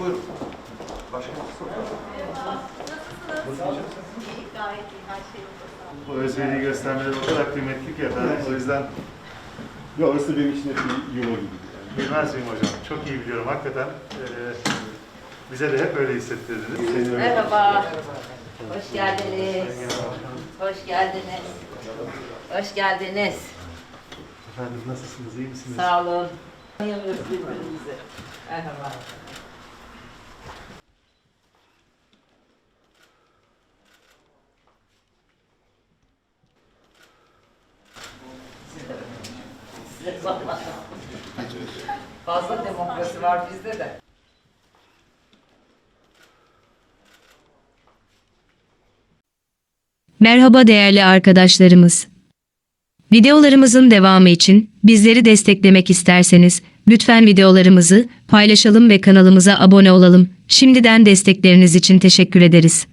Buyurun. Başka bir soru. Gayet iyi, her şey yolunda. Bu özveriyi göstermeleri o kadar kıymetli ki efendim. O yüzden Ya orası benim için hep bir yuva gibi. Yani. bilmez miyim hocam? Çok iyi biliyorum hakikaten. Ee, bize de hep öyle hissettirdiniz. Merhaba. Hoş geldiniz. Hoş geldiniz. Hoş geldiniz. Efendim nasılsınız? iyi misiniz? Sağ olun. Merhaba. Fazla demokrasi var bizde de. Merhaba değerli arkadaşlarımız. Videolarımızın devamı için bizleri desteklemek isterseniz lütfen videolarımızı paylaşalım ve kanalımıza abone olalım. Şimdiden destekleriniz için teşekkür ederiz.